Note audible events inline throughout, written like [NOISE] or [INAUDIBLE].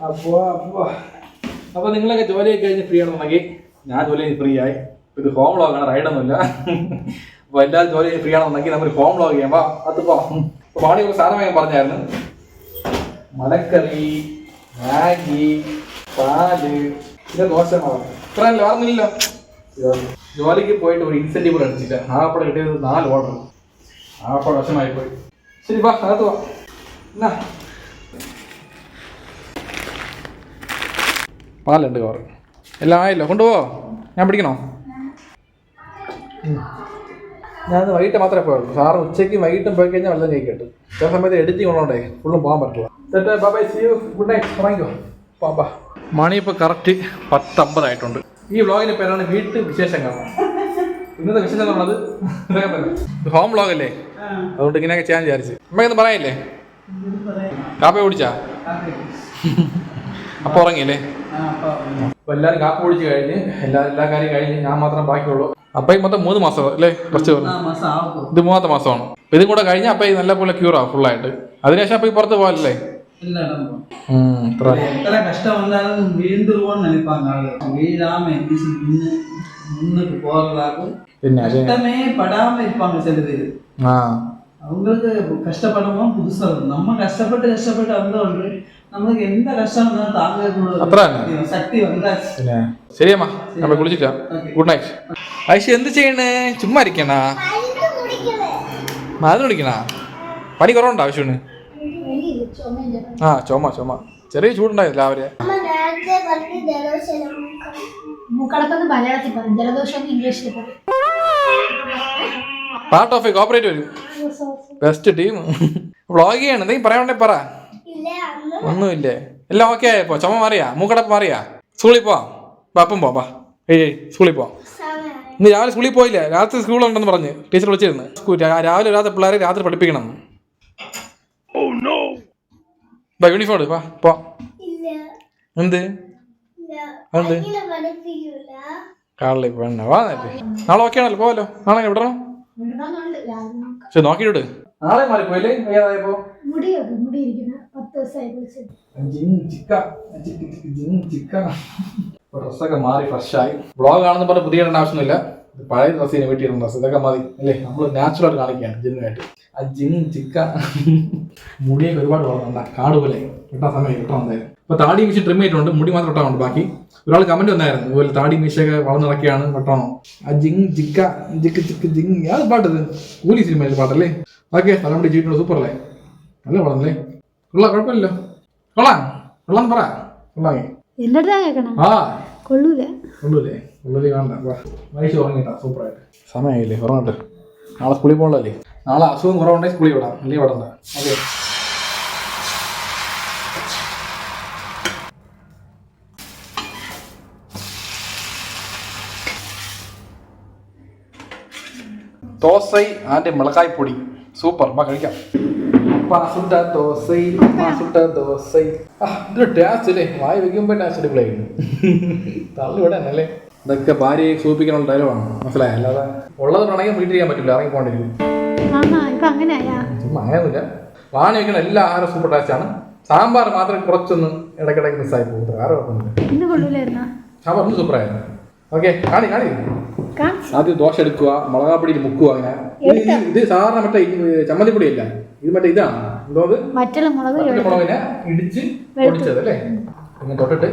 അപ്പോ അപ്പോ അപ്പൊ നിങ്ങളൊക്കെ ജോലിയൊക്കെ കഴിഞ്ഞ് ഫ്രീ ആണെന്നുണ്ടെങ്കിൽ ഞാൻ ജോലി കഴിഞ്ഞ് ഫ്രീ ആയി. ഇത് ഹോം വ്ളോഗാണ് റൈഡൊന്നുമില്ല അപ്പൊ എല്ലാവരും ജോലി ഫ്രീ ആണെന്നുണ്ടെങ്കിൽ നമ്മൾ ഹോം വ്ളോഗ് ചെയ്യുമ്പോ വാ അത് പോ. അപ്പൊ പാടി ഒരു സാധനം ഞാൻ പറഞ്ഞായിരുന്നു. മലക്കറി മാഗി പാൽ ഇത് ദോശ ഇത്ര ഓർമ്മയില്ലല്ലോ ജോലിക്ക് പോയിട്ട് ഒരു ഇൻസെന്റീവ് അടിച്ചില്ല ആപ്പടെ കിട്ടിയത് നാല് ഓർഡർ ആപ്പടെ വശമായി പോയി ശരി വാ അകത്ത് വാ. എന്നാ? പാലുണ്ട് കവർ എല്ലാം ആയല്ലോ? കൊണ്ടുപോവോ? ഞാൻ പിടിക്കണോ? ഞാൻ വൈകിട്ട് മാത്രമേ പോയുള്ളൂ. സാറ് ഉച്ചയ്ക്ക് വൈകിട്ടും പോയി കഴിഞ്ഞാൽ വെള്ളം കഴിക്കട്ടെ. ചില സമയത്ത് എഡിറ്റിംഗ് ഉള്ളതുകൊണ്ടേ ഫുള്ളും പോകാൻ പറ്റില്ല. Set bye see you good night തുടങ്ങിക്കോ പാപ്പാ മണി ഇപ്പോൾ കറക്റ്റ് പത്തമ്പതായിട്ടുണ്ട് ഈ വ്ളോഗിന്റെ പേരാണ് വീട്ടു വിശേഷങ്ങൾ? ഇന്നത്തെ വിശേഷം എന്ന് പറഞ്ഞത് ഇതൊക്കെ തന്നെ. ഇത് ഹോം വ്ളോഗ് അല്ലേ? അതുകൊണ്ട് ഇങ്ങനെയൊക്കെ ചെയ്യാൻ വിചാരിച്ചു. അമ്മയൊന്നും പറയല്ലേ? കാപ്പി കുടിച്ചാ. അപ്പൊ ഉറങ്ങിയില്ലേ അപ്പൊ എല്ലാരും കാപ്പി കുടിച്ച് കഴിഞ്ഞ് എല്ലാ എല്ലാ കാര്യം കഴിഞ്ഞ് ഞാൻ മാത്രം ബാക്കിയുള്ളൂ അപ്പൊ ഈ മൊത്തം മൂന്ന് മാസം അല്ലേ കുറച്ച് ഇത് മൂന്നാമത്തെ മാസമാണ് അപ്പൊ ഇതും കൂടെ കഴിഞ്ഞാൽ അപ്പൊ ഈ നല്ല പോലെ ക്യൂർ ആവും ഫുള്ളായിട്ട് അതിനുശേഷം അപ്പൊ ഈ പുറത്ത് പോകാനല്ലേ ഉം, ഇത്ര எத்தனை கஷ்டம் வந்தாலும் வீழ்ந்துருவோம்னு நினைப்பாங்க ஆளு வீழாம எந்திரிச்சு நின்று முன்னுக்கு போறதாக்கும் പിന്നെ അത് கஷ்டமே படாம இருப்பாங்க சில பேர் ആ அவங்களுக்கு கஷ்டப்படவும் புதுசா இருக்கும் நம்ம கஷ்டப்பட்டு கஷ்டப்பட்டு வந்தோன்று അത്ര ശരിയമ്മ നമ്മൾ കുളിച്ചില്ല ഗുഡ് നൈറ്റ് ഐഷ എന്ത് ചെയ്യണേ? ചുമ്മാ ഇരിക്കണ? മരുന്ന് കുടിക്കണ പനി കുറവുണ്ടോ ആവശ്യമാണ് ആ ചുമ ചുമ. ചെറിയ ചൂടുണ്ടായി അവർ പാർട്ട് ഓഫ് എ കോപ്പറേറ്റ് വരും. ബെസ്റ്റ് ടീം വ്ളോഗ് ചെയ്യണം. എന്തെങ്കിലും പറയാണ്ടേ പറ. ഒന്നുമില്ലേ? എല്ലാം ഓക്കെ ആയപ്പോ. ചുമ മാറിയാ? മൂക്കട മാറിയാ? സ്കൂളിൽ പോവാം. ബാപ്പം പോവാ ബാ ഏയ് സ്കൂളിൽ പോവാം. ഇന്ന് രാവിലെ സ്കൂളിൽ പോയില്ല? രാത്രി സ്കൂളുണ്ടെന്ന് പറഞ്ഞ് ടീച്ചർ വിളിച്ചിരുന്നു. സ്കൂൾ രാവിലെ രാത്രി പിള്ളേരെ രാത്രി പഠിപ്പിക്കണം. ബാ യൂണിഫോം എടു, വാ പോ. എന്ത്? എന്ത് കാളിൽ വേണ്ട വാ നേരത്തെ നാളെ ഓക്കെ ആണല്ലോ പോവല്ലോ. നാളെ വിടണം ശരി നോക്കിയിട്ട് നാളെ മാറി പോയില്ലേ? വയ്യാതായപ്പോ മുടിയൊക്കെ മുടി ഇരിക്കുന്ന. മാറി ഫ്രഷായി വ്ളോഗ് ആണെന്ന് പറഞ്ഞ് പുതിയ ഇടേണ്ട ആവശ്യമൊന്നുമില്ല. പഴയ ഇനി വീട്ടിൽ ഡ്രസ്സ് ഇതൊക്കെ മതി. അല്ലേ? നമ്മൾ നാച്ചുറൽ കാണിക്കുകയാണ് ജിന്നുമായിട്ട് ആ ജിം ചിക്ക. മുടിയൊക്കെ ഒരുപാട് വളർന്നുണ്ട് കാട് പോലെ. കിട്ടാൻ സമയം കിട്ടാൻ വന്നായിരുന്നു ഇപ്പൊ താടി മീശ ട്രിം ചെയ്തിട്ടുണ്ട്. മുടി മാത്രം ഇട്ടാറുണ്ട് ബാക്കി. ഒരാൾ കമന്റ് വന്നായിരുന്നു. ഇതുപോലെ താടി മീശയൊക്കെ വളർന്നിറക്കിയാണ് വെട്ടണോ? ആ ജിങ് ചിക്ക ജിക്ക് ചിക്ക് ജിങ് അത് പാട്ടത്. കൂലി സിനിമയിലെ പാട്ടല്ലേ? ഓക്കെ തലമുടി ജീവിക്കുന്നത് സൂപ്പർ അല്ലേ? നല്ല വളർന്നല്ലേ കൊള്ളാം കുഴപ്പമില്ലല്ലോ കൊള്ളാം കൊള്ളാം പറ. എന്റെ അടുത്താ ആ. കൊള്ളൂല. വേണ്ട ഉറങ്ങിട്ടാ സൂപ്പറായിട്ട്. സമയമായില്ലേ ഉറങ്ങട്ടെ. നാളെ സ്കൂളിൽ പോകണല്ലേ നാളെ അസുഖം കുറവുണ്ടെങ്കിൽ സ്കൂളിൽ വിടാം അല്ലെങ്കിൽ വിടണ്ട. ഓക്കെ ദോശ ആൻഡ് മിളകായ് പൊടി. സൂപ്പർ അമ്മ കഴിക്കാം. പാസുട്ട ദോശൈ പാസുട്ട ദോശൈ ഇതൊരു ടേസ്റ്റ് അല്ലേ വായി വെക്കുമ്പോൾ ടേസ്റ്റ് അടിപൊളിയായിരുന്നു തള്ളി ഇവിടെ അല്ലേ? ഇതൊക്കെ ഭാര്യയെ സൂപ്പിക്കാനുള്ള ഡയലോഗാണ് മനസ്സിലായ? അല്ലാതെ ഉള്ളത് വേണമെങ്കിൽ ചെയ്യാൻ പറ്റില്ല ഇറങ്ങി പോകേണ്ടിരിക്കും അങ്ങനെയൊന്നുമില്ല. വാണി വെക്കണ എല്ലാ ആഹാരം സൂപ്പർ ടേസ്റ്റാണ് സാമ്പാർ മാത്രം കുറച്ചൊന്ന് ഇടയ്ക്കിടയ്ക്ക് മിസ്സായി പോകും. വേറെ കുഴപ്പമില്ല സാമ്പാർ സൂപ്പറായിരുന്നു ഓക്കെ കാണി കാണി ആദ്യം ദോശ എടുക്കുക മുളകാപ്പൊടിയിൽ മുക്കുക അങ്ങനെ. ഇത് സാധാരണ മറ്റേ ചമ്മന്തിപ്പൊടി അല്ല ഇത് മറ്റേ ഇതാണ്. എന്തോ മറ്റുള്ള മുളക് മുളകിനെ ഇടിച്ച് പൊടിച്ചത് അല്ലേ? ഇങ്ങനെ തൊട്ടിട്ട്.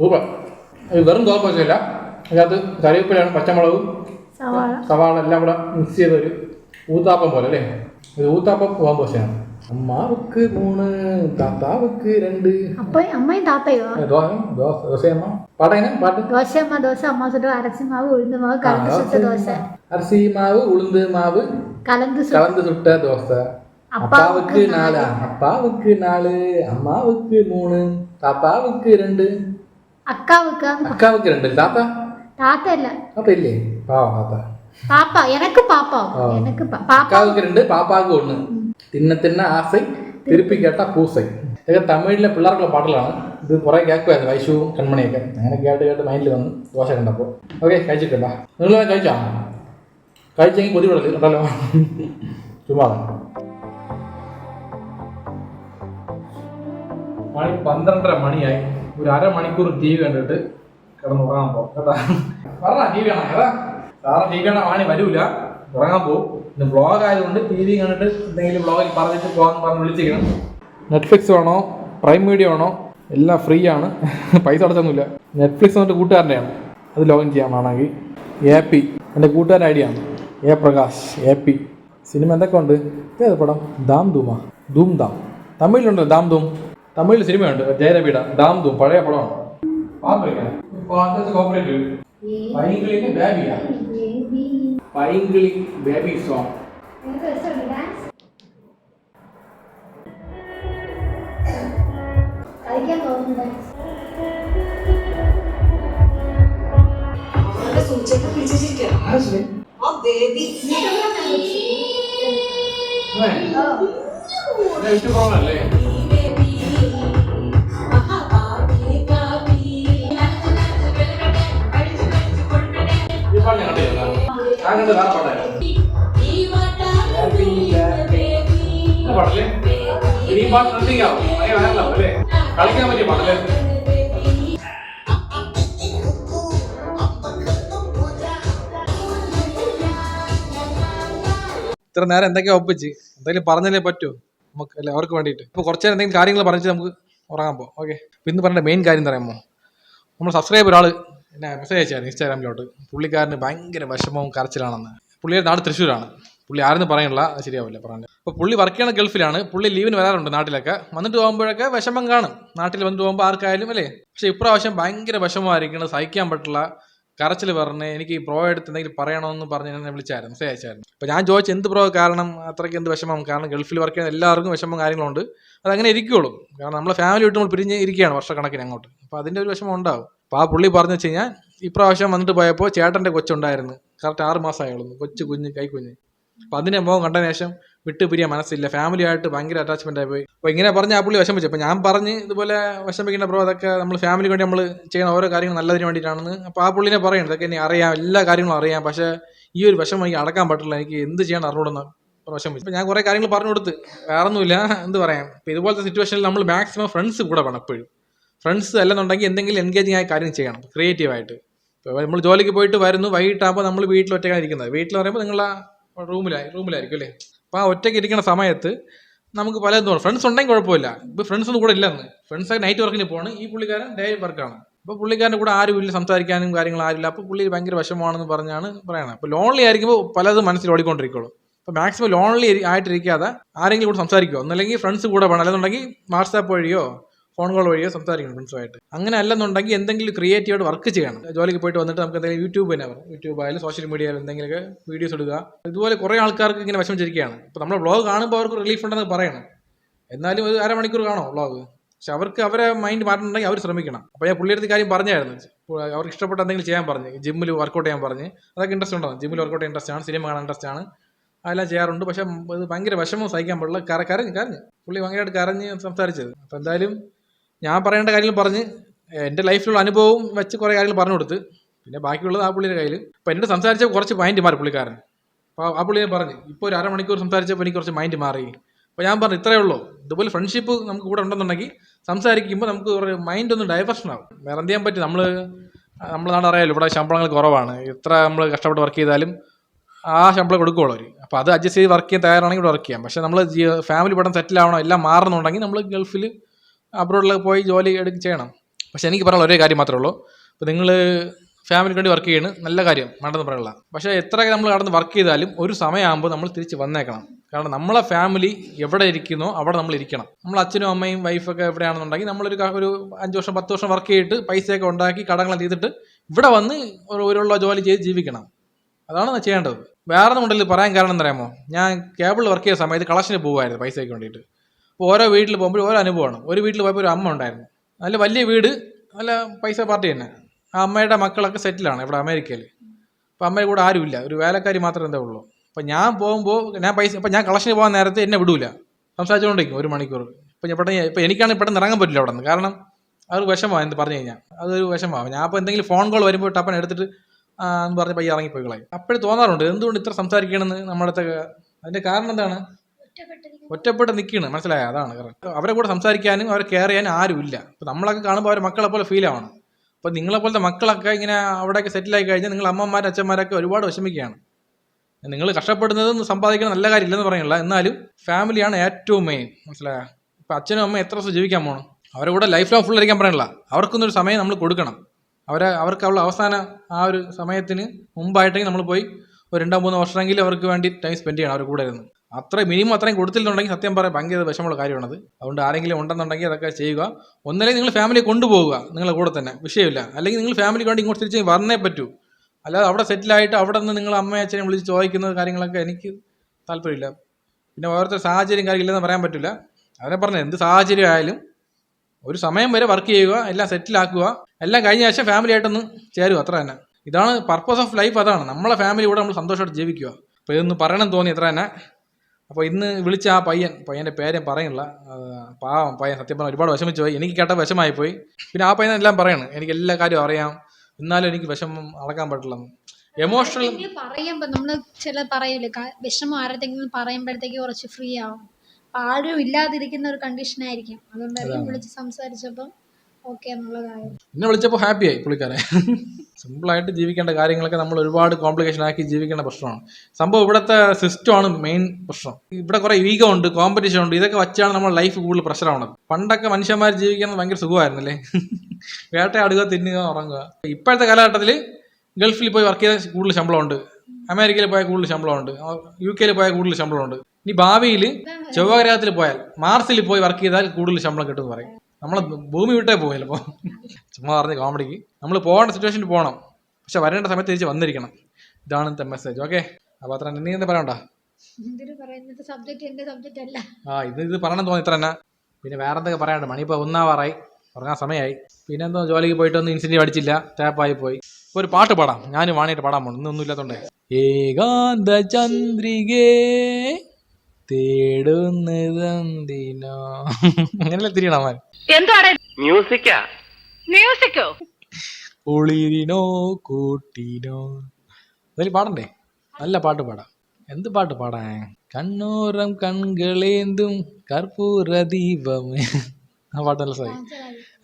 സൂപ്പർ. വെറും ദോശയല്ല. അതിനകത്ത് കറിവേപ്പിലാണ് പച്ചമുളകും സവാള. സവാള എല്ലാം കൂടെ മിക്സ് ചെയ്ത ഒരു ഊത്താപ്പം പോലെ അല്ലേ? ഇത് ഊത്താപ്പം പോകാൻ ദോശയാണ്. அம்மாவுக்கு மூணு தாத்தாவுக்கு ரெண்டு. அப்போ அம்மையும் தாத்தையோ தோசை தோசை தோசையம்மா பாடம் என்ன? பாட்டு? தோசையம்மா தோசை. அம்மா சொல்லுவோம் அரிசி மாவு உளுந்து மாவு கலந்து சுட்ட தோசை. அரிசி மாவு உளுந்து மாவு கலந்து கலந்து சுட்ட தோசை. அப்பாவுக்கு நாலு அப்பாவுக்கு நாலு அம்மாவுக்கு மூணு தாத்தாவுக்கு ரெண்டு. அக்காவுக்கு? அக்காவுக்கு ரெண்டு. தாத்தா? தாத்தா இல்ல. தாத்தா இல்லையே. பாவம் தாத்தா. பாப்பா எனக்கு பாப்பா. எனக்கு பாப்பாவுக்கு ரெண்டு பாப்பாவுக்கு ஒண்ணு. തിന്ന തിന്ന ആസൈ തിരുപ്പി കേട്ട പൂസൈ ഇതൊക്കെ തമിഴിലെ പിള്ളേർക്കുള്ള പാട്ടുകളാണ്. ഇത് കുറേ കേൾക്കുമായിരുന്നു വൈശുവും കൺമണിയൊക്കെ. അങ്ങനെ കേട്ട് കേട്ട് മൈൻഡിൽ വന്നു ദോശ കണ്ടപ്പോൾ. ഓക്കെ കഴിച്ചിട്ടുണ്ടോ? നിങ്ങൾ കഴിച്ചോ? കഴിച്ചെങ്കിൽ കൊതി വിടൽ കേട്ടല്ലോ ചുമ്മാ മണി പന്ത്രണ്ടര മണിയായി. ഒരു അരമണിക്കൂർ ടി വി കണ്ടിട്ട് കിടന്നുറങ്ങാൻ പോകും കേട്ടാ? പറഞ്ഞ ടി വി കാണാം. കേട്ടാ സാറിന് ടി വി കാണാൻ വാണി വരൂല. ഉറങ്ങാൻ പോകും. ഇന്ന് വ്ളോഗ് ആയതുകൊണ്ട് ടി വി കണ്ടിട്ട് എന്തെങ്കിലും വ്ളോഗിൽ പറഞ്ഞിട്ട് പോകാൻ പറഞ്ഞ് വിളിച്ചിരിക്കണം. നെറ്റ്ഫ്ലിക്സ് വേണോ? പ്രൈം വീഡിയോ വേണോ? എല്ലാം ഫ്രീ ആണ്. [LAUGHS] പൈസ അടച്ചൊന്നുമില്ല. നെറ്റ്ഫ്ലിക്സ് എന്നിട്ട് കൂട്ടുകാരന്റെയാണ് അത് ലോഗിൻ ചെയ്യാൻ വേണമെങ്കിൽ. എ പി എന്റെ കൂട്ടുകാരന്റെ ഐഡിയ ആണ്. എ പ്രകാശ് എ പി സിനിമ എന്തൊക്കെ ഉണ്ട്? ഏത് പടം ദാം ധൂമാ ധൂം ദാം. തമിഴിലുണ്ട് ദാം ധൂം തമിഴിൽ സിനിമയുണ്ട്. ജയരവിയുടെ ദാം ധൂം പഴയ പടമാണ്. കോപ്പറേറ്റീവ് പൈങ്കിളി ബേബി സോങ് കളിക്കാൻ വേറെ പാട്ടായിരുന്നു. ഇനി പാട്ട് അല്ലേ കളിക്കാൻ പറ്റിയ ഇത്ര നേരം എന്തൊക്കെയാ ഒപ്പിച്ച്? എന്തെങ്കിലും പറഞ്ഞല്ലേ പറ്റൂ? നമുക്ക് അല്ലെ അവർക്ക് വേണ്ടിയിട്ട്. ഇപ്പോൾ കുറച്ച് നേരം എന്തെങ്കിലും കാര്യങ്ങൾ പറഞ്ഞിട്ട് നമുക്ക് ഉറങ്ങാൻ പോകും ഓക്കെ. ഇന്ന് പറഞ്ഞ മെയിൻ കാര്യം എന്ന് പറയുമ്പോൾ നമ്മൾ സബ്സ്ക്രൈബ് ഒരാൾ എന്നെ മെസ്സേജ് അയച്ചായിരുന്നു ഇൻസ്റ്റാഗ്രാമിലോട്ട്? പുള്ളിക്കാരന് ഭയങ്കര വിഷമവും കരച്ചിലാണെന്ന്. പുള്ളിയുടെ നാട് തൃശ്ശൂരാണ്. പുള്ളി ആരെന്ന് അത് ശരിയാവില്ല പറഞ്ഞത് അപ്പോൾ പുള്ളി വർക്ക് ചെയ്യണ ഗൾഫിലാണ്. പുള്ളി ലീവിന് വരാറുണ്ട് നാട്ടിലൊക്കെ. വന്നിട്ട് പോകുമ്പോഴൊക്കെ വിഷമം കാണും. നാട്ടിൽ വന്നിട്ട് പോകുമ്പോൾ ആർക്കായാലും അല്ലേ? പക്ഷേ ഇപ്രാവശ്യം ഭയങ്കര വിഷമമായിരിക്കണം. സഹിക്കാൻ പറ്റില്ല. കരച്ചിൽ പറഞ്ഞ് എനിക്ക് ഈ പ്രോ എടുത്ത് എന്തെങ്കിലും പറയണമെന്ന് പറഞ്ഞ് എന്നെ വിളിച്ചായിരുന്നു മെസ്സേജ് അയച്ചായിരുന്നു. അപ്പോൾ ഞാൻ ചോദിച്ചു എന്ത് പ്രോ കാരണം? അത്രയ്ക്ക് എന്ത് വിഷമം? കാരണം ഗൾഫിൽ വർക്ക് ചെയ്യുന്ന എല്ലാവർക്കും വിഷമം കാര്യങ്ങളുണ്ട്. അതങ്ങനെ ഇരിക്കുള്ളൂ. കാരണം നമ്മളെ ഫാമിലി വിട്ട് നമ്മൾ പിരിഞ്ഞ് ഇരിക്കുകയാണ് വർഷക്കണക്കിന് അങ്ങോട്ട്. അപ്പോൾ അതിന്റെ ഒരു വിഷമം ഉണ്ടാവും. അപ്പോൾ ആ പുള്ളി പറഞ്ഞു വെച്ച് കഴിഞ്ഞാൽ ഇപ്രാവശ്യം വന്നിട്ട് പോയപ്പോൾ ചേട്ടന്റെ കൊച്ചുണ്ടായിരുന്നു. കറക്റ്റ് ആറ് മാസമായുള്ളൂ കൊച്ചു കുഞ്ഞ് കൈ കുഞ്ഞ്. അപ്പോൾ അതിനെ മുഖം കണ്ട ശേഷം വിട്ടു പിരിയാൻ മനസ്സില്ല. ഫാമിലി ആയിട്ട് ഭയങ്കര അറ്റാച്ച്മെന്റ് ആയി പോയി. അപ്പോൾ ഇങ്ങനെ പറഞ്ഞ് ആ പുള്ളി വിഷമിച്ചു. അപ്പോൾ ഞാൻ പറഞ്ഞ് ഇതുപോലെ വിഷമിക്കുന്ന പ്രോ അതൊക്കെ നമ്മൾ ഫാമിലിക്ക് വേണ്ടി നമ്മൾ ചെയ്യുന്ന ഓരോ കാര്യങ്ങൾ നല്ലതിന് വേണ്ടിയിട്ടാണെന്ന് അപ്പോൾ ആ പുള്ളിനെ പറയുന്നത് ഇതൊക്കെ ഇനി അറിയാം. എല്ലാ കാര്യങ്ങളും അറിയാം. പക്ഷേ ഈ ഒരു വിഷമം എനിക്ക് അടക്കാൻ പറ്റില്ല. എനിക്ക് എന്ത് ചെയ്യണം അറിഞ്ഞൂടുന്ന വിഷമിച്ചു. അപ്പോൾ ഞാൻ കുറേ കാര്യങ്ങൾ പറഞ്ഞു കൊടുത്ത്. വേറെ ഒന്നുമില്ല എന്ത് പറയാം. ഇപ്പോൾ ഇതുപോലത്തെ സിറ്റുവേഷനിൽ നമ്മൾ മാക്സിമം ഫ്രണ്ട്സ് കൂടെ വേണം എപ്പോഴും. ഫ്രണ്ട്സ് അല്ലെന്നുണ്ടെങ്കിൽ എന്തെങ്കിലും എൻഗേജിങ് ആയ കാര്യം ചെയ്യണം ക്രിയേറ്റീവായിട്ട് ഇപ്പോൾ നമ്മൾ ജോലിക്ക് പോയിട്ട് വരുന്നു വൈകിട്ടാകുമ്പോൾ നമ്മൾ വീട്ടിൽ ഒറ്റയ്ക്കാണ് ഇരിക്കുന്നത്. വീട്ടിൽ പറയുമ്പോൾ നിങ്ങൾ ആ റൂമിലായി റൂമിലായിരിക്കും അല്ലേ? അപ്പോൾ ആ ഒറ്റയ്ക്ക് ഇരിക്കുന്ന സമയത്ത് നമുക്ക് പല തോന്നും. ഫ്രണ്ട്സ് ഉണ്ടെങ്കിൽ കുഴപ്പമില്ല. ഇപ്പോൾ ഫ്രണ്ട്സ് ഒന്നും കൂടെ ഇല്ലെന്ന്. ഫ്രണ്ട്സ് നൈറ്റ് വർക്കിന് പോകണം ഈ പുള്ളിക്കാരൻ ഡേ വർക്കാണ് അപ്പോൾ പുള്ളിക്കാരന്റെ കൂടെ ആരും ഇല്ല സംസാരിക്കാനും കാര്യങ്ങൾ ഇല്ല അപ്പോൾ പുള്ളി ഭയങ്കര വിഷമമാണെന്ന് പറഞ്ഞാണ് പറയണത്. അപ്പോൾ ലോൺലി ആയിരിക്കുമ്പോൾ പലതും മനസ്സിൽ ഓടിക്കൊണ്ടിരിക്കുള്ളൂ. അപ്പോൾ മാക്സിമം ലോൺലി ആയിട്ടിരിക്കാതെ ആരെങ്കിലും കൂടെ സംസാരിക്കുമോ ഒന്നല്ലെങ്കിൽ ഫ്രണ്ട്സ് കൂടെ വേണം. അല്ലെന്നുണ്ടെങ്കിൽ വാട്സാപ്പ് വഴിയോ ഫോൺ കോൾ വഴിയോ സംസാരിക്കണം ഫ്രണ്ട്സുമായിട്ട്. അങ്ങനെ അല്ലെന്നുണ്ടെങ്കിൽ എന്തെങ്കിലും ക്രിയേറ്റീവായിട്ട് വർക്ക് ചെയ്യണം. ജോലിക്ക് പോയിട്ട് വന്നിട്ട് നമുക്ക് എന്തെങ്കിലും യൂട്യൂബ് തന്നെ യൂട്യൂബ് ആയാലും സോഷ്യൽ മീഡിയ ആയാലും വീഡിയോസ് എടുക്കുക ഇതുപോലെ കുറേ ആൾക്കാർക്ക് ഇങ്ങനെ വിഷമിച്ചിരിക്കുകയാണ്. ഇപ്പോൾ നമ്മൾ വ്ളോഗ് കാണുമ്പോൾ അവർക്ക് റിലീഫ് ഉണ്ടെന്ന് പറയണം. എന്നാലും ഒരു അരമണിക്കൂർ കാണോ വ്ളോഗ് പക്ഷെ അവർക്ക് അവരെ മൈൻഡ് മാറ്റണമെങ്കിൽ അവർ ശ്രമിക്കണം. അപ്പോൾ ഞാൻ പുള്ളിയുടെ കാര്യം പറഞ്ഞായിരുന്നു. അവർക്ക് ഇഷ്ടപ്പെട്ട എന്തെങ്കിലും ചെയ്യാൻ പറഞ്ഞു. ജിമ്മിൽ വർക്കൗട്ട് ചെയ്യാൻ പറഞ്ഞ്. അതൊക്കെ ഇൻട്രസ്റ്റ് ഉണ്ടോ? ജിമ്മിൽ വർക്കൗട്ട് ഇൻട്രസ്റ്റ് ആണ്. സിനിമ കാണാൻ ഇൻട്രസ്റ്റ് ആണ്. അതെല്ലാം ചെയ്യാറുണ്ട്. പക്ഷെ അത് ഭയങ്കര വിഷമം സഹിക്കാൻ പാടില്ല. കര കരഞ്ഞ് കരഞ്ഞ്. പുള്ളി ഭയങ്കരമായിട്ട് കരഞ്ഞ് സംസാരിച്ചത്. അപ്പോൾ എന്തായാലും ഞാൻ പറയേണ്ട കാര്യങ്ങൾ പറഞ്ഞ് എന്റെ ലൈഫിലുള്ള അനുഭവവും വെച്ച് കുറേ കാര്യങ്ങൾ പറഞ്ഞു കൊടുത്ത് പിന്നെ ബാക്കിയുള്ളത് ആ പുള്ളിയുടെ കയ്യിൽ അപ്പോൾ എന്നോട് സംസാരിച്ച കുറച്ച് മൈൻഡ് മാറി പുള്ളിക്കാരൻ. അപ്പോൾ ആ പുള്ളിയെ പറഞ്ഞ് ഇപ്പോൾ ഒരു അരമണിക്കൂർ സംസാരിച്ചപ്പോൾ എനിക്ക് കുറച്ച് മൈൻഡ് മാറി. അപ്പോൾ ഞാൻ പറഞ്ഞു ഇത്രയേ ഉള്ളൂ. ഇതുപോലെ ഫ്രണ്ട്ഷിപ്പ് നമുക്ക് കൂടെ ഉണ്ടെന്നുണ്ടെങ്കിൽ സംസാരിക്കുമ്പോൾ നമുക്ക് ഒരു മൈൻഡ് ഒന്ന് ഡൈവേർഷൻ ആവും. വേറെ എന്ത് ചെയ്യാൻ പറ്റും? നമ്മൾ നമ്മൾ നാട് അറിയാമല്ലോ ഇവിടെ ശമ്പളങ്ങൾ കുറവാണ്. എത്ര നമ്മൾ കഷ്ടപ്പെട്ട് വർക്ക് ചെയ്താലും ആ ശമ്പളം കൊടുക്കുകയുള്ളൂ അവർ അപ്പോൾ അത് അഡ്ജസ്റ്റ് ചെയ്ത് വർക്ക് ചെയ്യാൻ തയ്യാറാണെങ്കിൽ ഇവിടെ വർക്ക് ചെയ്യാം. പക്ഷേ നമ്മൾ ഫാമിലി ഇവിടെ സെറ്റിൽ ആവണം എല്ലാം മാറുന്നുണ്ടെങ്കിൽ നമ്മൾ ഗൾഫിൽ അബ്രോഡിലൊക്കെ പോയി ജോലി എടുക്കുക ചെയ്യണം. പക്ഷേ എനിക്ക് പറയാനുള്ള ഒരേ കാര്യം മാത്രമേ ഉള്ളൂ. അപ്പോൾ നിങ്ങൾ ഫാമിലിക്ക് വേണ്ടി വർക്ക് ചെയ്യണം നല്ല കാര്യം വേണ്ടെന്ന് പറയാനുള്ള. പക്ഷേ എത്ര നമ്മൾ കടന്ന് വർക്ക് ചെയ്താലും ഒരു സമയമാകുമ്പോൾ നമ്മൾ തിരിച്ച് വന്നേക്കണം. കാരണം നമ്മളെ ഫാമിലി എവിടെ ഇരിക്കുന്നോ അവിടെ നമ്മൾ ഇരിക്കണം. നമ്മൾ അച്ഛനും അമ്മയും വൈഫൊക്കെ എവിടെയാണെന്നുണ്ടെങ്കിൽ നമ്മളൊരു ഒരു അഞ്ച് വർഷം പത്ത് വർഷം വർക്ക് ചെയ്തിട്ട് പൈസയൊക്കെ ഉണ്ടാക്കി കടങ്ങളെ ചെയ്തിട്ട് ഇവിടെ വന്ന് ഒരു ഒരുള്ള ജോലി ചെയ്ത് ജീവിക്കണം. അതാണ് ചെയ്യേണ്ടത്. വേറെ ഉണ്ടല്ലോ പറയാൻ കാരണം എന്താ അറിയാമോ ഞാൻ കേബിളിൽ വർക്ക് ചെയ്ത സമയത്ത് കളക്ഷന് പോകുമായിരുന്നു പൈസയ്ക്ക് വേണ്ടിയിട്ട്. അപ്പോൾ ഓരോ വീട്ടിൽ പോകുമ്പോൾ ഓരോ അനുഭവമാണ്. ഒരു വീട്ടിൽ പോയപ്പോൾ ഒരു അമ്മ ഉണ്ടായിരുന്നു. നല്ല വലിയ വീട് നല്ല പൈസ പാർട്ടി തന്നെ. ആ അമ്മയുടെ മക്കളൊക്കെ സെറ്റിലാണ് ഇവിടെ അമേരിക്കയിൽ. അപ്പോൾ അമ്മയുടെ കൂടെ ആരുമില്ല ഒരു വേലക്കാരി മാത്രമേ എന്താ ഉള്ളൂ. അപ്പോൾ ഞാൻ പോകുമ്പോൾ ഞാൻ പൈസ അപ്പോൾ ഞാൻ കളക്ഷന് പോകാൻ നേരത്തെ എന്നെ വിടൂല. സംസാരിച്ചുകൊണ്ടിരിക്കും ഒരു മണിക്കൂർ. ഇപ്പം ഞാൻ പെട്ടെന്ന് ഇപ്പോൾ എനിക്കാണെങ്കിൽ പെട്ടെന്ന് ഇറങ്ങാൻ പറ്റില്ല അവിടെ നിന്ന് കാരണം അതൊരു വിഷമമാണ് എന്ന് പറഞ്ഞു കഴിഞ്ഞാൽ അതൊരു വിഷമമാണ് ഞാൻ അപ്പോൾ എന്തെങ്കിലും ഫോൺ കോൾ വരുമ്പോൾ ടപ്പൻ എടുത്തിട്ട് എന്ന് പറഞ്ഞ് പയ്യ ഇറങ്ങിപ്പോയി കളയും. അപ്പോഴും തോന്നാറുണ്ട്. എന്തുകൊണ്ട് ഇത്ര സംസാരിക്കണമെന്ന് നമ്മുടെ അടുത്തൊക്കെ അതിന്റെ കാരണം എന്താണ്? ഒറ്റപ്പെട്ട് നിൽക്കുകയാണ് മനസ്സിലായ? അതാണ് കറക്റ്റ് അവരെ കൂടെ സംസാരിക്കാനും അവരെ കെയർ ചെയ്യാനും ആരും ഇല്ല അപ്പോൾ നമ്മളൊക്കെ കാണുമ്പോൾ അവരെ മക്കളെ പോലെ ഫീൽ ആവണം. അപ്പോൾ നിങ്ങളെ പോലത്തെ മക്കളൊക്കെ ഇങ്ങനെ അവിടെയൊക്കെ സെറ്റിലായി കഴിഞ്ഞാൽ നിങ്ങൾ അമ്മമാരും അച്ഛന്മാരൊക്കെ ഒരുപാട് വിഷമിക്കുകയാണ്. നിങ്ങൾ കഷ്ടപ്പെടുന്നത് സമ്പാദിക്കുന്ന നല്ല കാര്യമില്ലെന്ന് പറയണില്ല എന്നാലും ഫാമിലിയാണ് ഏറ്റവും മെയിൻ മനസ്സിലായ? ഇപ്പം അച്ഛനും അമ്മയും എത്ര ദിവസം ജീവിക്കാൻ പോകണം അവരെ കൂടെ ലൈഫ് ലോങ് ഫുൾ ആയിരിക്കാൻ പറയണില്ല അവർക്കൊന്നൊരു സമയം നമ്മൾ കൊടുക്കണം. അവരെ അവർക്കുള്ള അവസാന ആ ഒരു സമയത്തിന് മുമ്പായിട്ടെങ്കിൽ നമ്മൾ പോയി ഒരു രണ്ടോ മൂന്നോ വർഷമെങ്കിലും അവർക്ക് വേണ്ടി ടൈം സ്പെൻഡ് ചെയ്യണം. അവരുടെ കൂടെ ഇരുന്ന്. അത്ര മിനിമം അത്രയും കൊടുത്തിട്ടുണ്ടെങ്കിൽ സത്യം പറയാൻ ഭയങ്കര വിഷമമുള്ള കാര്യമാണത്. അതുകൊണ്ട് ആരെങ്കിലും ഉണ്ടെന്നുണ്ടെങ്കിൽ അതൊക്കെ ചെയ്യുക. ഒന്നല്ലെങ്കിൽ നിങ്ങൾ ഫാമിലി കൊണ്ടുപോവുക നിങ്ങളുടെ കൂടെ തന്നെ. വിഷയമില്ല. അല്ലെങ്കിൽ നിങ്ങൾ ഫാമിലി വേണ്ടി ഇങ്ങോട്ട് തിരിച്ച് വരണേ പറ്റൂ. അല്ലാതെ അവിടെ സെറ്റിലായിട്ട് അവിടെ നിന്ന് നിങ്ങൾ അമ്മയും അച്ഛനെ വിളിച്ച് ചോദിക്കുന്ന കാര്യങ്ങളൊക്കെ എനിക്ക് താല്പര്യമില്ല. പിന്നെ ഓരോരുത്തർ സാഹചര്യം കാര്യമില്ലെന്ന് പറയാൻ പറ്റില്ല. അതിനെ പറഞ്ഞത് എന്ത് സാഹചര്യം ആയാലും ഒരു സമയം വരെ വർക്ക് ചെയ്യുക എല്ലാം സെറ്റിലാക്കുക എല്ലാം കഴിഞ്ഞ ശേഷം ഫാമിലി ആയിട്ടൊന്ന് ചേരുക അത്ര തന്നെ. ഇതാണ് പർപ്പസ് ഓഫ് ലൈഫ് അതാണ്. നമ്മളെ ഫാമിലി കൂടെ നമ്മൾ സന്തോഷമായിട്ട് ജീവിക്കുക. അപ്പോൾ ഇതൊന്ന് പറയണം തോന്നി അത്ര തന്നെ. അപ്പോൾ ഇന്ന് വിളിച്ച ആ പയ്യൻ പയ്യന്റെ പേര് പറയണില്ല പാവം പയ്യൻ സത്യം പറഞ്ഞാൽ ഒരുപാട് വിഷമിച്ചു പോയി എനിക്ക് കേട്ട വിഷമായി പോയി പിന്നെ ആ പയ്യൻ എല്ലാം പറയണം. എനിക്ക് എല്ലാ കാര്യവും അറിയാം. എന്നാലും എനിക്ക് വിഷമം അടക്കാൻ പറ്റില്ല. എമോഷണൽ പറയുമ്പോൾ നമ്മൾ ചില പറയൂലേ? വിഷമം ആരത്തെങ്കിലും പറയുമ്പോഴത്തേക്ക് കുറച്ച് ഫ്രീ ആവും. ആരും ഇല്ലാതിരിക്കുന്ന ഒരു കണ്ടീഷൻ ആയിരിക്കും. അതുകൊണ്ടായിരിക്കും വിളിച്ച് സംസാരിച്ചപ്പം ഓക്കെ എന്നുള്ളതായത് എന്നെ വിളിച്ചപ്പോൾ ഹാപ്പിയായി സിമ്പിൾ ആയിട്ട് ജീവിക്കേണ്ട കാര്യങ്ങളൊക്കെ നമ്മൾ ഒരുപാട് കോംപ്ലിക്കേഷൻ ആക്കി ജീവിക്കേണ്ട പ്രശ്നമാണ്. സംഭവം ഇവിടുത്തെ സിസ്റ്റമാണ് മെയിൻ പ്രശ്നം. ഇവിടെ കുറേ ഈഗോ ഉണ്ട് കോമ്പറ്റീഷൻ ഉണ്ട് ഇതൊക്കെ വച്ചാണ് നമ്മൾ ലൈഫ് കൂടുതൽ പ്രഷറാവുന്നത് പണ്ടൊക്കെ മനുഷ്യന്മാർ ജീവിക്കുന്നത് ഭയങ്കര സുഖമായിരുന്നല്ലേ? വേട്ടയാടുക തിന്നുക ഉറങ്ങുക. ഇപ്പോഴത്തെ കാലഘട്ടത്തിൽ ഗൾഫിൽ പോയി വർക്ക് ചെയ്താൽ കൂടുതൽ ശമ്പളമുണ്ട്. അമേരിക്കയിൽ പോയാൽ കൂടുതൽ ശമ്പളമുണ്ട്. യു കെയിൽ പോയാൽ കൂടുതൽ ശമ്പളമുണ്ട്. ഇനി ഭാവിയിൽ ചൊവ്വഗ്രഹത്തിൽ പോയാൽ മാർസിൽ പോയി വർക്ക് ചെയ്താൽ കൂടുതൽ ശമ്പളം കിട്ടുമെന്ന് പറയും. നമ്മളെ ഭൂമി വിട്ടേ പോയി ചിലപ്പോൾ ചുമ്മാ പറഞ്ഞു കോമഡിക്ക് നമ്മൾ പോകേണ്ട സിറ്റുവേഷനിൽ പോകണം പക്ഷെ വരേണ്ട സമയത്ത് തിരിച്ച് വന്നിരിക്കണം. ഇതാണ് ഇന്നത്തെ മെസ്സേജ് ഓക്കെ അപ്പോൾ അത്ര നീ എന്താ പറയണ്ട? ആ ഇത് ഇത് പറയണം തോന്നി ഇത്ര തന്നെ. പിന്നെ വേറെ എന്തൊക്കെ പറയാണ്ട് മണി ഇപ്പോൾ ഒന്നാവാറായി. ഉറങ്ങാൻ സമയമായി പിന്നെ എന്തോ ജോലിക്ക് പോയിട്ട് ഒന്നും ഇൻസിഡന്റ് അടിച്ചില്ല ടാപ്പായി പോയി. ഒരു പാട്ട് പാടാം. ഞാൻ വാണിയിട്ട് പാടാൻ പോകണം ഇന്നൊന്നും ഇല്ലാത്തതുകൊണ്ട് ഏകാന്ത ചന്ദ്രികേ തേടുന്നതെന്തിനോ? [LAUGHS] അങ്ങനെയല്ലേ തിരിയണം അവൻ? മ്യൂസിക്കാ. മ്യൂസിക്കോ? ഒളിരിനോ കൂട്ടിനോ. അതിൽ പാടണ്ടേ? നല്ല പാട്ട് പാടാം. എന്ത് പാട്ട് പാടാൻ? കണ്ണോരം കൺകളേന്തും കർപ്പൂര ദീപമേ ആ പാട്ട് നല്ല സായി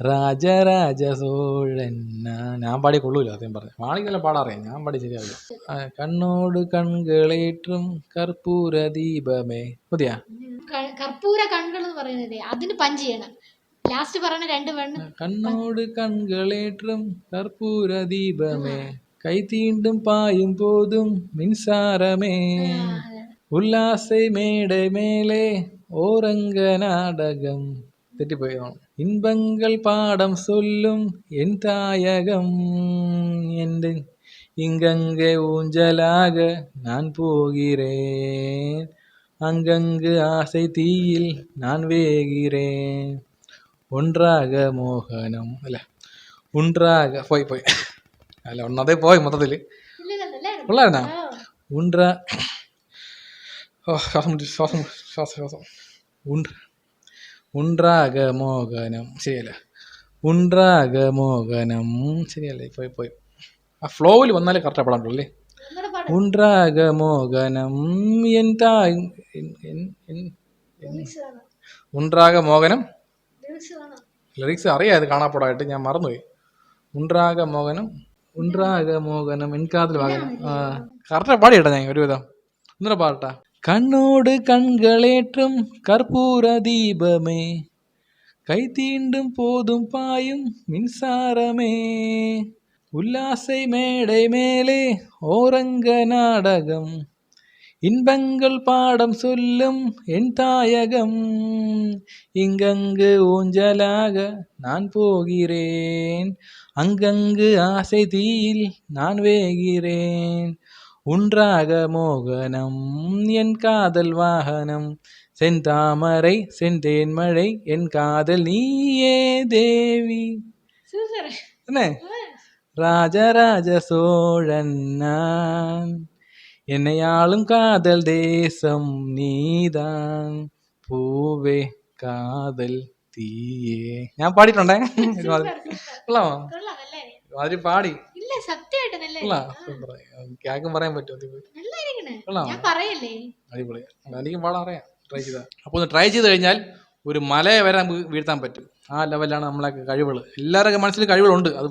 രാജരാജ സോഴൻ. ഞാൻ പാടി കൊള്ളൂല അദ്ദേഹം പറഞ്ഞു. മാളികല്ല പാടാറിയാം. ഞാൻ പാടി ശരിയാവില്ല. കണ്ണോട് കൺകളേറ്റും കർപ്പൂര ദീപമേ. മതിയാ? കർപ്പൂര കണ്ണുകൾ എന്ന് പറയുന്നത് അതിന് പഞ്ച് ചെയ്യണം. ലാസ്റ്റ് പറഞ്ഞ രണ്ട് പെണ്ണ് കണ്ണോട് കൺകളേറ്റും കർപ്പൂര ദീപമേ കൈ തീണ്ടും പായും പോതും മിൻസാരമേ ഉല്ലാസை மேடை மேலே ஓரங்க நாடகம் തെറ്റിപ്പോയി ഇൻപങ്ങൾ പാഠം சொல்லும் என் தாயகம் എൻ്റെ இங்கங்கே ஊஞ்சலாக நான் போகிறேன் அங்கங்கு ஆசை தீயில் நான் வேகிறேன் ഒൻറാക മോഹനം അല്ല? ഉണ്ട്രാക പോയി പോയി. അല്ല ഒന്നതേ പോയി മൊത്തത്തിൽ ഉള്ളായിരുന്നാ? ഉണ്ട്ര ഓ ശ്വാസം ശ്വാസം ശ്വാസം ശ്വാസം. ഉണ്ട്ര ഉണ്ട്രാക മോഹനം. ശരിയല്ല. ഉണ്ട്രാക മോഹനം. ശരിയല്ലേ പോയി പോയി. ആ ഫ്ലോയിൽ വന്നാലേ കറക്റ്റ് പാടാൻ പറ്റുള്ളൂ ഉണ്ട്രാക മോഹനം. വേണം ഉണ്ട്രാക മോഹനം. ലിറിക്സ് അറിയാതെ കാണാപ്പാടായിട്ട് ഞാൻ മറന്നുപോയി. ഉണ്ട്രാക മോഹനം ഉണ്ട്രാക മോഹനം എനിക്കാതിൽ മകനം കറക്റ്റാ പാടിയിട്ടാ ഞാൻ ഒരുവിധം. എന്നിട്ട് പാടട്ടാ. കണ്ണോട് കൺകളേറ്റും കർപ്പൂര ദീപമേ. കൈ തീണ്ടും പോതും പായും മിൻസാരമേ. ഉല്ലാസൈ മേടൈ ഓരംഗ നാടകം இன்பங்கள் பாடம் சொல்லும் என் தாயகம். இங்கங்கு ஊஞ்சலாக நான் போகிறேன். அங்கங்கு ஆசை தீயில் நான் வேகிறேன். ஒன்றாக மோகனம் என் காதல் வாகனம். செந்தாமரை செந்தேன் மழை என் காதல் நீயே தேவி. என்ன? ராஜராஜ சோழன் நான். എന്നെയാളും കാതൽ ദേശം നീതാ പൂവേ കാതൽ തീയേ. ഞാൻ പാടിയിട്ടുണ്ടേ? കൊള്ളാമോ? പാടി. പറയാൻ പറ്റുമോ ഒന്ന് ട്രൈ ചെയ്ത് കഴിഞ്ഞാൽ ഒരു മലയെ വരെ നമുക്ക് വീഴ്ത്താൻ പറ്റും. ആ ലെവലാണ് നമ്മളെ കഴിവുകൾ എല്ലാവരുടെ മനസ്സിൽ കഴിവുകളുണ്ട്. അത്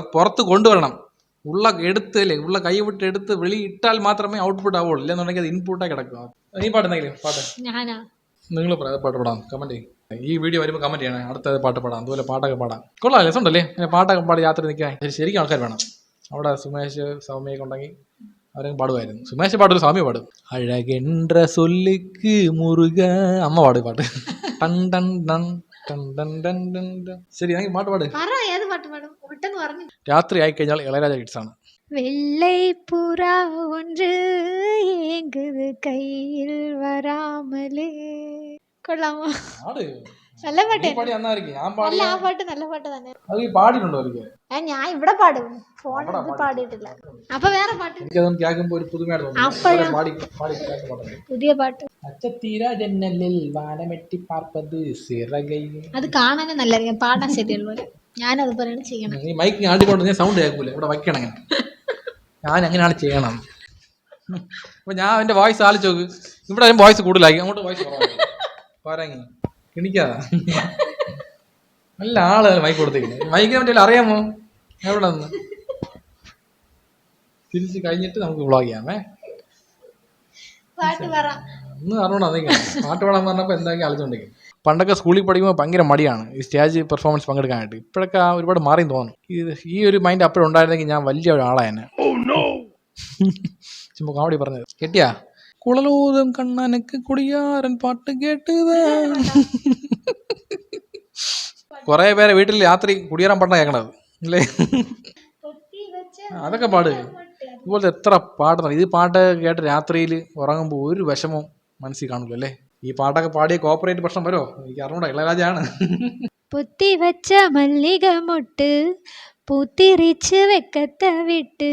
പുറത്ത് കൊണ്ടുവരണം. ഉള്ള എടുത്ത് അല്ലേ ഉള്ള കൈ വിട്ട് എടുത്ത് വെളി ഇട്ടാൽ മാത്രമേ ഔട്ട്പുട്ട് ആവുള്ളൂ. ഇല്ലെന്നുണ്ടെങ്കിൽ അത് ഇൻപുട്ടായി കിടക്കും. നീ പാടുന്നെങ്കിലും പാട്ട്. നിങ്ങൾ പാട്ട് പാടാം. കമന്റ് ചെയ്യും. ഈ വീഡിയോ വരുമ്പോൾ കമന്റ് ചെയ്യണേ. അടുത്ത പാട്ട് പാടാം. അതുപോലെ പാട്ടൊക്കെ പാടാം. കൊള്ളാം രസമുണ്ടല്ലേ? അങ്ങനെ പാട്ടൊക്കെ പാടി യാത്ര നിൽക്കാൻ. ശരി ശരിക്കും ആൾക്കാർ വേണം. അവിടെ സുമേഷ് സൗമ്യൊക്കെ ഉണ്ടെങ്കിൽ അവരങ്ങ് പാടുമായിരുന്നു. സുമേഷ് പാടും സ്വാമി പാടും. അഴകെன்ற സൊല്ലിക്ക് മുറുക. അമ്മ പാടും പാട്ട്. ടൺ ടൺ ടൺ. ടൺ ടൺ ടൺ ടൺ ടൺ. ശരി എനിക്ക് പാട്ട് പാട് പറ ഏത് പാട്ട് പാടും ഒട്ടെന്ന് പറഞ്ഞു രാത്രി ആയിക്കഴിഞ്ഞാൽ ഇളയരാജ കിഡ്സ് ആണ് வெள்ளை புறா ஒன்று ஏங்குது கையில் வராமலே കൊള്ളാമോ പാട് നല്ല പാട്ട് ആ പാട്ട് നല്ല പാട്ട് തന്നെ. ഞാൻ ഇവിടെ പാടും. ഫോണിൽ ഇത് പാടിയിട്ടില്ല. അപ്പൊ വേറെ പാട്ട് പുതിയ പാട്ട്. ജന്നലിൽ വാനമെട്ടി പാർപ്പത് അത് കാണാനും നല്ലതായിരിക്കും പാടാൻ ശരിയുള്ളൂ. ഞാൻ അതുപോലെയാണ് ചെയ്യണം നീ മൈക്ക് ആണ്ടിക്കൊണ്ട് ഞാൻ സൗണ്ട് കേൾക്കൂല. ഇവിടെ വയ്ക്കണം അങ്ങനെ ഞാൻ അങ്ങനെയാണ് ചെയ്യണം. അപ്പൊ ഞാൻ എന്റെ വോയിസ് ആലോചിച്ച് നോക്ക്. ഇവിടെ വോയിസ് കൂടുതലായി അങ്ങോട്ട് വോയിസ് പറങ്ങി കിണിക്കാതാ നല്ല ആൾ മൈക്ക് കൊടുത്തേക്കുന്നത് മൈക്കിനെ മറ്റേ അറിയാമോ? എവിടെ നിന്ന് തിരിച്ച് കഴിഞ്ഞിട്ട് നമുക്ക് വ്ളോഗ് ചെയ്യാമേ. ഒന്ന് അറിയണം അതൊക്കെ പാട്ട് പാടാൻ പറഞ്ഞപ്പോൾ എന്തൊക്കെ ആലോചിച്ചുകൊണ്ടിരിക്കും പണ്ടൊക്കെ സ്കൂളിൽ പഠിക്കുമ്പോൾ ഭയങ്കര മടിയാണ്. ഈ സ്റ്റേജ് പെർഫോമൻസ് പങ്കെടുക്കാനായിട്ട്. ഇപ്പോഴൊക്കെ ആ ഒരുപാട് മാറി തോന്നുന്നു. ഇത് ഈ ഒരു മൈൻഡ് അപ്പോഴും ഉണ്ടായിരുന്നെങ്കിൽ ഞാൻ വലിയ ഒരാളാണ് ചുമ്മാ കോമഡി പറഞ്ഞത്. കെട്ടിയാ? കുളലൂതും കണ്ണനക്ക് കുടിയാരൻ പാട്ട് കേട്ടത്. കുറെ പേരെ വീട്ടിൽ രാത്രി കുടിയേറാൻ പാട്ടാണ് കേൾക്കണത് അല്ലേ അതൊക്കെ പാട്. ഇതുപോലത്തെ എത്ര പാട്ട് ഈ പാട്ട് കേട്ട് രാത്രിയിൽ ഉറങ്ങുമ്പോൾ ഒരു വിഷമവും മനസ്സിൽ കാണില്ല അല്ലേ? ഈ പാട്ടൊക്കെ പാടിയ കോപ്പറേറ്റ് പ്രശ്നം വരോ എനിക്ക് അറിഞ്ഞൂടാ ഇളയരാജാണ്. പൊത്തി വച്ച മല്ലിക മുട്ട് പൂത്തിരിച്ച് വെക്കത്ത വിട്ട്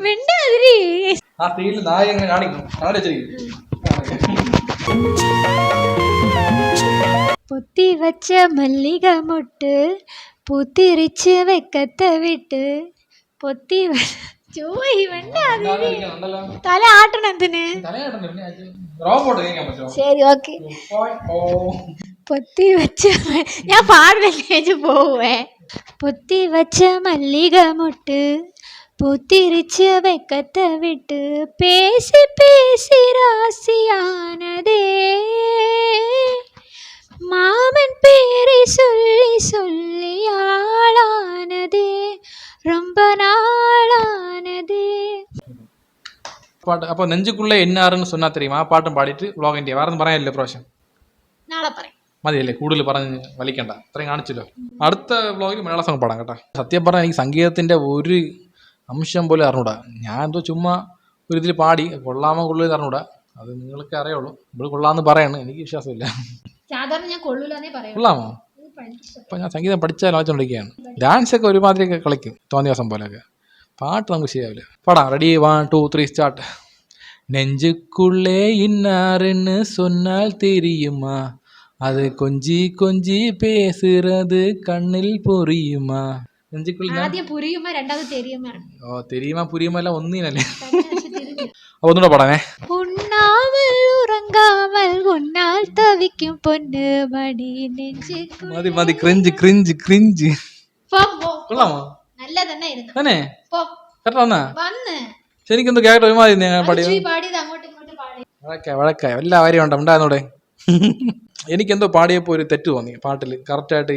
മിണ്ടാതിരി. ആ സ്ത്രീയിൽ നായ എങ്ങനെ കാണിക്കും കണ്ണാടി വെച്ചിരിക്കും പൊത്തി വച്ച മല്ലിക മുട്ട് പുത്തിരിച്ച് വെക്കത്തെ വിട്ട്. പൊത്തി വ- ചോയ് മിണ്ടാതിരി. തല ആട്ടണം എന്തിന്? ശരി ഓക്കെ. ഓ പൊത്തി വച്ച ഞാൻ പാടില്ലേച്ച് പോവേ പൊത്തി വച്ച മല്ലിക മൊട്ട് பூத்திருச்சு வெக்கத்தை விட்டு പേശി பேசி ராசியானதே மாமன் பேரை சொல்லி சொல்லி ஆளானதே ரொம்ப நாளானதே പാട്ട് അപ്പോൾ നെഞ്ചുക്കുള്ള എന്നാറെന്ന് സൊന്നാൽ തെരയും ആ പാട്ടും പാടിയിട്ട് വ്ളോഗ് എന്റെ വേറെ ഒന്നും പറയാനില്ല പ്രാവശ്യം നാളെ പറയാം. മതിയല്ലേ കൂടുതൽ പറഞ്ഞ് വലിക്കണ്ട. അത്രയും കാണിച്ചല്ലോ. അടുത്ത വ്ളോഗിൽ മലയാള സോങ് പാടാം കേട്ടോ. സത്യം പറഞ്ഞാൽ എനിക്ക് സംഗീതത്തിന്റെ ഒരു അംശം പോലും അറിഞ്ഞൂടാ ഞാൻ എന്തോ ചുമ്മാ ഒരു ഇതിൽ പാടി കൊള്ളാമോ കൊള്ളില്ലെന്ന് അറിഞ്ഞൂടാ അത് നിങ്ങൾക്ക് അറിയുള്ളൂ ഇവിടെ കൊള്ളാമെന്ന് പറയണം എനിക്ക് വിശ്വാസമില്ല സാധാരണ ഞാൻ കൊള്ളൂലെന്നേ പറയാം കൊള്ളാമോ അപ്പം ഞാൻ സംഗീതം പഠിച്ചാൽ ആലോചിച്ചുകൊണ്ടിരിക്കുകയാണ് ഡാൻസ് ഒക്കെ ഒരുമാതിരിയൊക്കെ കളിക്കും തോന്നിയ ദിവസം പോലെയൊക്കെ പാട്ട് നമുക്ക് ശരിയാവില്ല പാടാം ready one two three start நெஞ்சுக்குள்ளே இன்னாருன்னு சொன்னால் தெரியுமா அது கொஞ்சி கொஞ்சி பேசுறது கண்ணில் புரியுமா നെഞ്ചുക്കുള്ളിൽ ആദ്യം ഓ പുരിയുമല്ല ഒന്നിനല്ലേ? ഉറങ്ങാമൽ തവിക്കും ക്രിഞ്ച് ക്രിഞ്ച് ക്രിഞ്ച്. കൊള്ളാമോ? നല്ല തന്നെ? ഇരുന്നു കേട്ടോ ശരിക്കും വഴക്കായ എല്ലാ കാര്യം ഉണ്ട്. എനിക്കെന്തോ പാടിയപ്പോൾ ഒരു തെറ്റ് തോന്നി പാട്ടിൽ കറക്റ്റായിട്ട്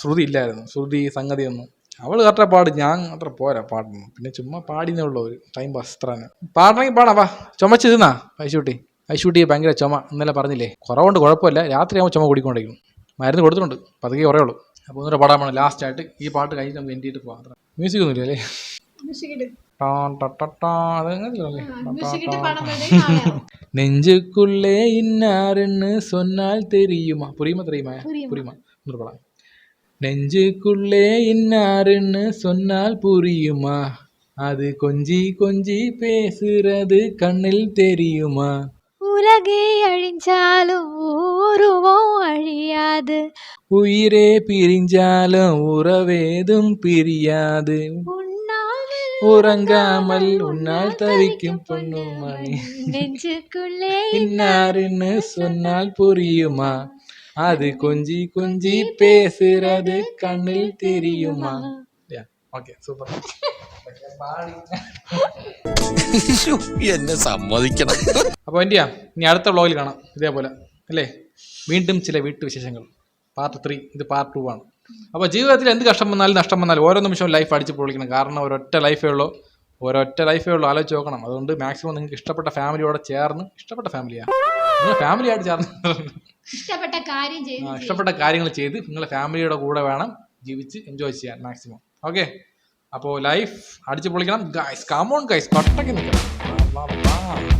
ശ്രുതി ഇല്ലായിരുന്നു. ശ്രുതി സംഗതിയൊന്നും. അവൾ കറക്റ്റാ പാടും ഞാൻ അത്ര പോരാ പാടുന്നു പിന്നെ ചുമ്മാ പാടിയേ ഉള്ളൂ ഒരു ടൈം പാസ് അത്ര തന്നെ പാടണമെങ്കിൽ പാടാം വാ ചുമച്ച് തിന്നാ ഐശൂട്ടി ഐശൂട്ടി ഭയങ്കര ചുമ ഇന്നലെ പറഞ്ഞില്ലേ കുറവുണ്ട് കുഴപ്പമില്ല രാത്രി ആകുമ്പോൾ ചുമ കൂടിക്കൊണ്ടിരിക്കും മരുന്ന് കൊടുത്തിട്ടുണ്ട് പതുക്കെ കുറേ ഉള്ളൂ അപ്പോൾ ഒന്നുകൂടെ പാടാൻ വേണം ലാസ്റ്റ് ആയിട്ട് ഈ പാട്ട് കഴിഞ്ഞിട്ട് നമുക്ക് എൻഡിയിട്ട് പോകാം മ്യൂസിക് ഒന്നുമില്ല അല്ലേ ടാ, ടാ, ടാ, ടാ. അതങ്ങനെയല്ലേ? മ്യൂസിക് ഇട്ട് പാടുമ്പോഴത്തേക്കും അറിയാം நெஞ்சுக்குள்ளே இன்னாருன்னு சொன்னால் தெரியுமா புரியுமா தெரியுமா புரியுமா. புரியுமா இன்னொரு படம் நெஞ்சுக்குள்ளே இன்னாருன்னு சொன்னால் புரியுமா? அது கொஞ்சி கொஞ்சி பேசுறது கண்ணில் தெரியுமா? உலகே அழிஞ்சாலும் உருவம் அழியாது. உயிரே பிரிஞ்சாலும் உறவேதும் பிரியாது. உறங்காமல் உன்னால் தவிக்கும் பொண்ணுமணி நெஞ்சுக்குள்ளே இன்னாருன்னு சொன்னால் புரியுமா? അത് കൊഞ്ചി കൊഞ്ചി പേസുറത് കണ്ണിൽ തിരിയുമാ. സൂപ്പർ എന്നെ സമ്മതിക്കണം. അപ്പൊ എന്തിയാ ഇനി അടുത്ത വ്ളോഗിൽ കാണാം. ഇതേപോലെ അല്ലേ? വീണ്ടും ചില വീട്ടുവിശേഷങ്ങൾ. പാർട്ട് ത്രീ ഇത് പാർട്ട് ടു ആണ്. അപ്പോൾ ജീവിതത്തിൽ എന്ത് കഷ്ടം വന്നാലും നഷ്ടം വന്നാലും ഓരോ നിമിഷവും ലൈഫ് അടിച്ച് പൊളിക്കണം. കാരണം ഒരൊറ്റ ലൈഫേ ഉള്ളൂ. ഒരൊറ്റ ലൈഫേ ഉള്ളൂ. ആലോചിച്ച് നോക്കണം. അതുകൊണ്ട് മാക്സിമം നിങ്ങൾക്ക് ഇഷ്ടപ്പെട്ട ഫാമിലിയോടെ ചേർന്ന് ഇഷ്ടപ്പെട്ട ഫാമിലിയാണ് ഫാമിലിയായിട്ട് ചേർന്ന്. ഇഷ്ടപ്പെട്ട കാര്യം ചെയ്ത് ഇഷ്ടപ്പെട്ട കാര്യങ്ങൾ ചെയ്ത് നിങ്ങളെ ഫാമിലിയുടെ കൂടെ വേണം ജീവിച്ച് എൻജോയ് ചെയ്യാൻ മാക്സിമം ഓക്കെ അപ്പോൾ ലൈഫ് അടിച്ചു പൊളിക്കണം. ഗൈസ് കമോൺ ഗൈസ് കട്ടക്ക് നിൽക്കണം.